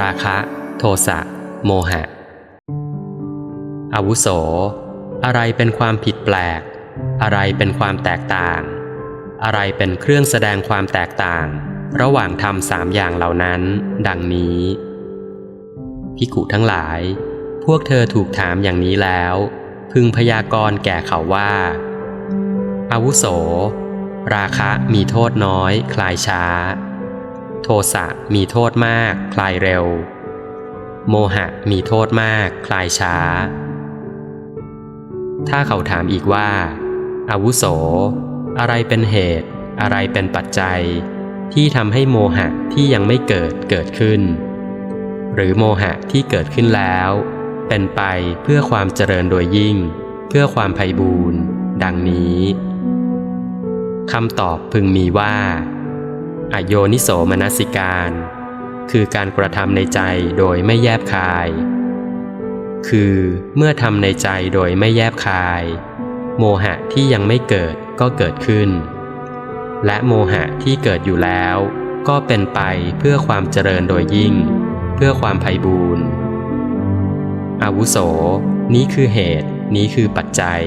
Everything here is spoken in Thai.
ราคะ โทสะ โมหะ อาวุโส อะไรเป็นความผิดแปลก อะไรเป็นความแตกต่าง อะไรเป็นเครื่องแสดงความแตกต่าง ระหว่างธรรมสามอย่างเหล่านั้น ดังนี้ พิกุทั้งหลาย พวกเธอถูกถามอย่างนี้แล้ว พึงพยากรณ์แก่เขาว่า อาวุโส ราคะมีโทษน้อย คลายช้า สะมีโทษมาก คลายเร็ว โมหะมีโทษมาก คลายช้า ถ้าเขาถามอีกว่า อาวุโส อะไรเป็นเหตุ อะไรเป็นปัจจัย ที่ทำให้โมหะที่ยังไม่เกิดเกิดขึ้น หรือโมหะที่เกิดขึ้นแล้ว เป็นไปเพื่อความเจริญโดยยิ่ง เพื่อความไพบูรณ์ดังนี้คำตอบพึงมีว่า อโยนิโสมนสิการ คือการกระทำในใจโดยไม่แยบคาย คือเมื่อทำในใจโดยไม่แยบคาย โมหะที่ยังไม่เกิดก็เกิดขึ้น และโมหะที่เกิดอยู่แล้ว ก็เป็นไปเพื่อความเจริญโดยยิ่ง เพื่อความไพบูรณ์อาวุโส นี้คือเหตุ นี้คือปัจจัย